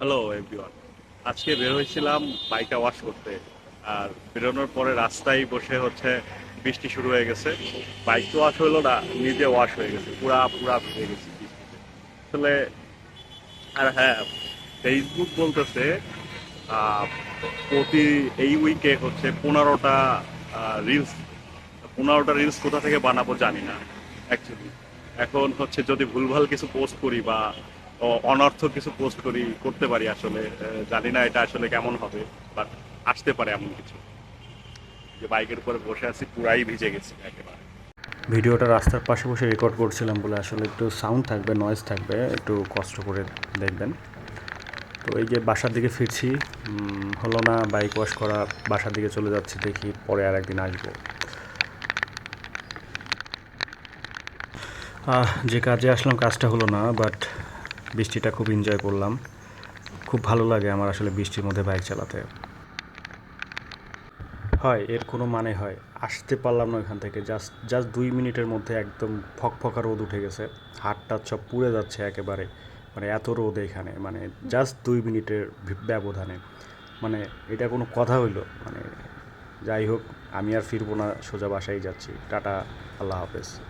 Hello everyone আজকে বের হয়েছিলাম বাইকটা ওয়াশ করতে। আর বেরোনোর পরে রাস্তায় বসে হচ্ছে বৃষ্টি শুরু হয়ে গেছে। বাইক তো ওয়াশ হলো না, নিজে ওয়াশ হয়ে গেছে। পুরা পুরা ভিজে গেছি আসলে, আর হ্যাঁ ফেসবুক বলতেছে প্রতি এই উইকে হচ্ছে পনেরোটা রিলস পনেরোটা রিলস কোথা থেকে বানাবো জানি না অ্যাকচুয়ালি এখন হচ্ছে যদি ভুলভাল কিছু পোস্ট করি বা অ- অনর্থক কিছু পোস্ট করি, করতে পারি আসলে জানি না এটা আসলে কেমন হবে বাট আসতে পারে এমন কিছু। যে বাইকের উপরে বসে আছি, পুরাই ভিজে গেছি একেবারে। ভিডিওটা রাস্তার পাশে বসে রেকর্ড করছিলাম বলে আসলে একটু সাউন্ড থাকবে নয়েজ থাকবে, একটু কষ্ট করে দেখবেন। তো এই যে বাসার দিকে ফিরছি হলো না বাইক ওয়াশ করা, বাসার দিকে চলে যাচ্ছি, দেখি পরে আর একদিন আসব। যে কাজে আসলাম, কাজটা হলো না বাট বৃষ্টিটা খুব এনজয় করলাম। খুব ভালো লাগে আমার আসলে বৃষ্টির মধ্যে বাইক চালাতে। হয়, এর কোনো মানে হয়। আসতে পারলাম না ওইখান থেকে। জাস্ট জাস্ট দুই মিনিটের মধ্যে একদম ফকফকা রোদ উঠে গেছে। হাতটা সব পুড়ে যাচ্ছে একেবারে। মানে এত রোদ এখানে। মানে জাস্ট দুই মিনিটের ব্যবধানে। মানে এটা কোনো কথা হইল। মানে যাই হোক, আমি আর ফিরবো না, সোজা বাসায় যাচ্ছি। টাটা, আল্লাহ হাফেজ।